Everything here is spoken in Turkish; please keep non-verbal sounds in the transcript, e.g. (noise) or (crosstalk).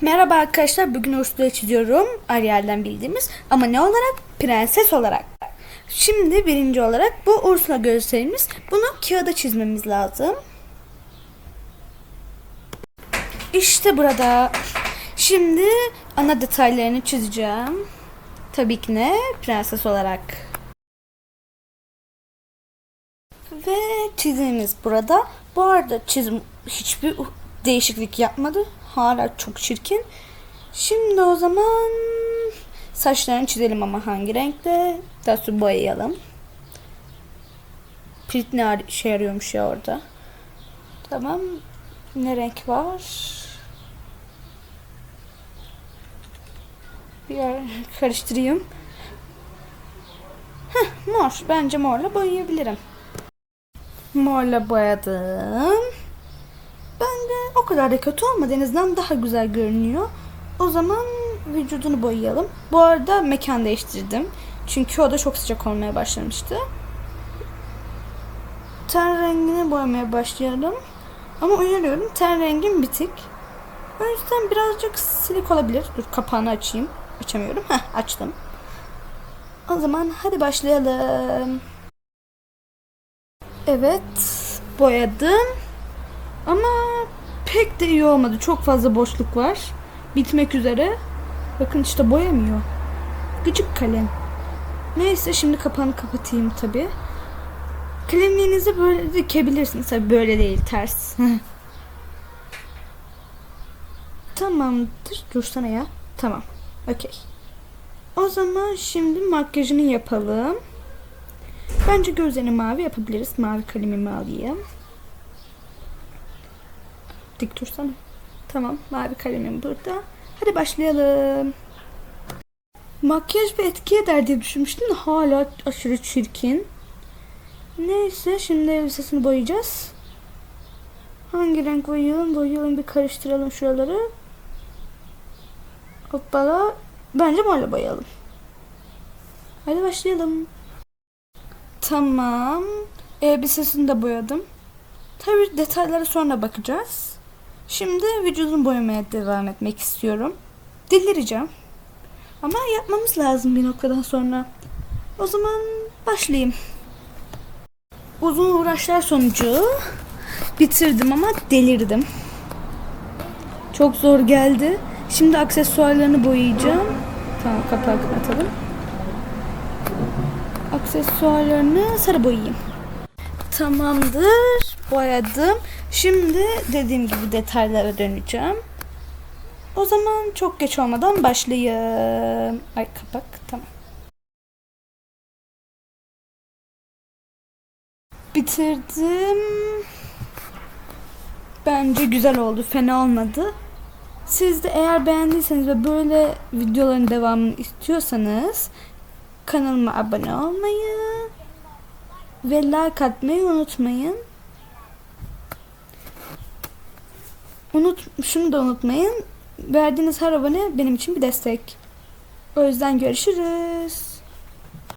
Merhaba arkadaşlar. Bugün Ursula çiziyorum. Ariel'den bildiğimiz. Ama ne olarak? Prenses olarak. Şimdi birinci olarak bu Ursula gösterimiz. Bunu kağıda çizmemiz lazım. İşte burada. Şimdi ana detaylarını çizeceğim. Tabii ki ne? Prenses olarak. Ve çizimimiz burada. Bu arada çizim hiçbir değişiklik yapmadı. Hala çok çirkin. Şimdi o zaman saçlarını çizelim ama hangi renkte? Daha boyayalım. Pirit ne işe yarıyormuş ya orada. Tamam. Ne renk var? Bir yer (laughs) karıştırayım. Heh, mor. Bence morla boyayabilirim. Morla boyadım. O kadar da kötü olmadı. En azından daha güzel görünüyor. O zaman vücudunu boyayalım. Bu arada mekan değiştirdim. Çünkü o da çok sıcak olmaya başlamıştı. Ten rengini boyamaya başlayalım. Ama uyarıyorum ten rengim bitik. O yüzden birazcık silik olabilir. Dur kapağını açayım. Açamıyorum. Heh açtım. O zaman hadi başlayalım. Evet boyadım. Ama pek de iyi olmadı. Çok fazla boşluk var. Bitmek üzere. Bakın işte boyamıyor. Gıcık kalem. Neyse şimdi kapağını kapatayım tabi. Kalemliğinizi böyle dikebilirsiniz. Tabi böyle değil ters. (laughs) Tamamdır. Dursana ya. Tamam. Okey. O zaman şimdi makyajını yapalım. Bence gözlerini mavi yapabiliriz. Mavi kalemimi alayım. Dik dursana. Tamam. Mavi kalemim burada. Hadi başlayalım. Makyaj ve etki eder diye düşünmüştüm de hala aşırı çirkin. Neyse şimdi elbisesini boyayacağız. Hangi renk boyayalım? Boyayalım bir karıştıralım şuraları. Hoppala. Bence morla boyayalım. Hadi başlayalım. Tamam. Elbisesini de boyadım. Tabii detaylara sonra bakacağız. Şimdi vücudunu boyamaya devam etmek istiyorum. Delireceğim. Ama yapmamız lazım bir noktadan sonra. O zaman başlayayım. Uzun uğraşlar sonucu bitirdim ama delirdim. Çok zor geldi. Şimdi aksesuarlarını boyayacağım. Tamam kapağı kapatalım. Aksesuarlarını sarı boyayayım. Tamamdır. Boyadım. Şimdi dediğim gibi detaylara döneceğim. O zaman çok geç olmadan başlayayım. Ay kapak tamam. Bitirdim. Bence güzel oldu. Fena olmadı. Siz de eğer beğendiyseniz ve böyle videoların devamını istiyorsanız kanalıma abone olmayı ve like atmayı unutmayın. Unut, şunu da unutmayın. Verdiğiniz her abone benim için bir destek. O yüzden görüşürüz.